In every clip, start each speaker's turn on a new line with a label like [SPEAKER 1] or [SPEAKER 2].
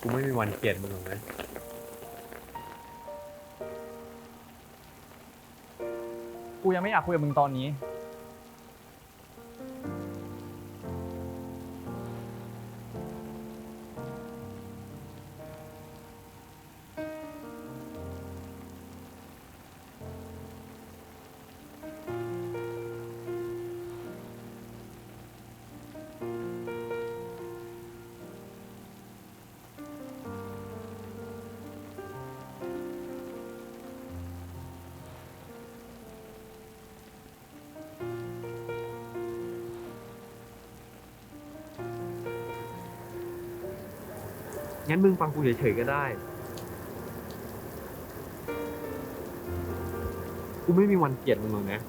[SPEAKER 1] กูไม่มีวันเกลียดมึงหรอกนะ
[SPEAKER 2] กูยังไม่อยากคุยกับมึงตอนนี้
[SPEAKER 1] งั้นมึงฟังกูเฉยๆก็ได้ กูไม่มีวันเกลียดมึงหรอกนะ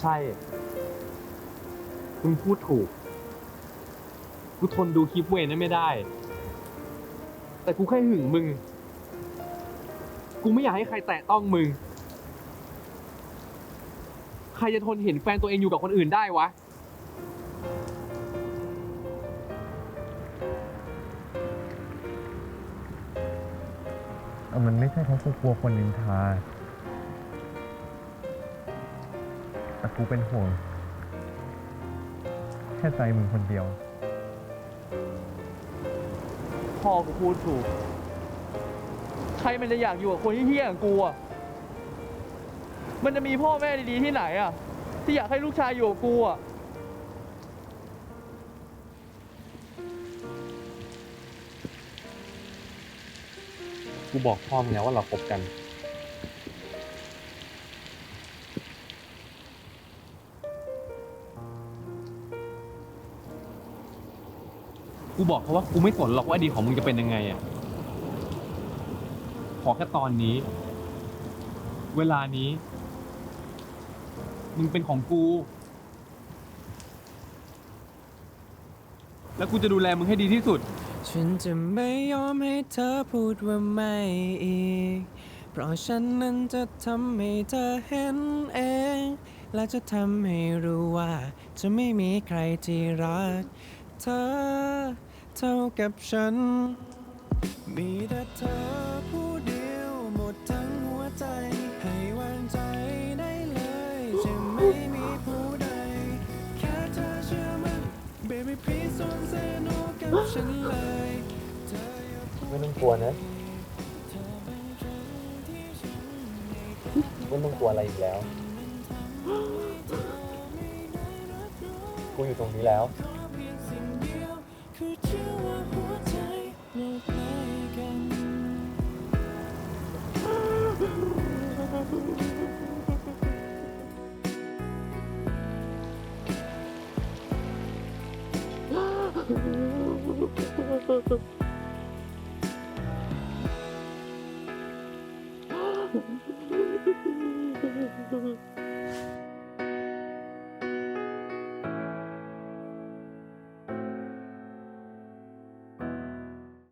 [SPEAKER 1] ใช่ มึงพูดถูก กูทนดูคลิปเวนั้นไม่ได้ แต่กูแค่หึงมึง กูไม่อยากให้ใครแตะต้องมึง ใครจะทนเห็นแฟนตัวเองอยู่กับคนอื่นได้วะ
[SPEAKER 3] มันไม่ใช่เพราะกูกลัวคนนินทา แต่กูเป็นห่วง แค่ใจมึงคนเดียว
[SPEAKER 2] พ่อกูพูดถูก ใครมันจะอยากอยู่กับคนที่เฮี้ยอย่างกูอะ มันจะมีพ่อแม่ดีๆที่ไหนอะ ที่อยากให้ลูกชายอยู่กับกูอะ
[SPEAKER 1] กูบอกพ่อมึงแล้วว่าเราคบกัน กูบอกเขาว่ากูไม่สนหรอกว่าอดีตของมึงจะเป็นยังไงอะขอแค่ตอนนี้ เวลานี้ มึงเป็นของกู แล้วกูจะดูแลมึงให้ดีที่สุด
[SPEAKER 4] ฉันจะไม่ยอมให้เธอพูดว่าไม่อีก เพราะฉันนั้นจะทำให้เธอเห็นเอง และจะทำให้รู้ว่า จะไม่มีใครที่รัก เธอเท่ากับฉัน มีแต่เธอผู้เดียวหมดทั้งหัวใจ ให้วางใจได้เลย จะไม่มีผู้ใด แค่เธอเชื่อมัน Baby please don't say no กับฉันเลย
[SPEAKER 1] ไม่ต้องกลัวนะ
[SPEAKER 4] ไม่
[SPEAKER 1] ต้องกลัวอะไรอีกแล้ว กูอยู่ตรงนี้แล้ว
[SPEAKER 4] อ Thank
[SPEAKER 2] you.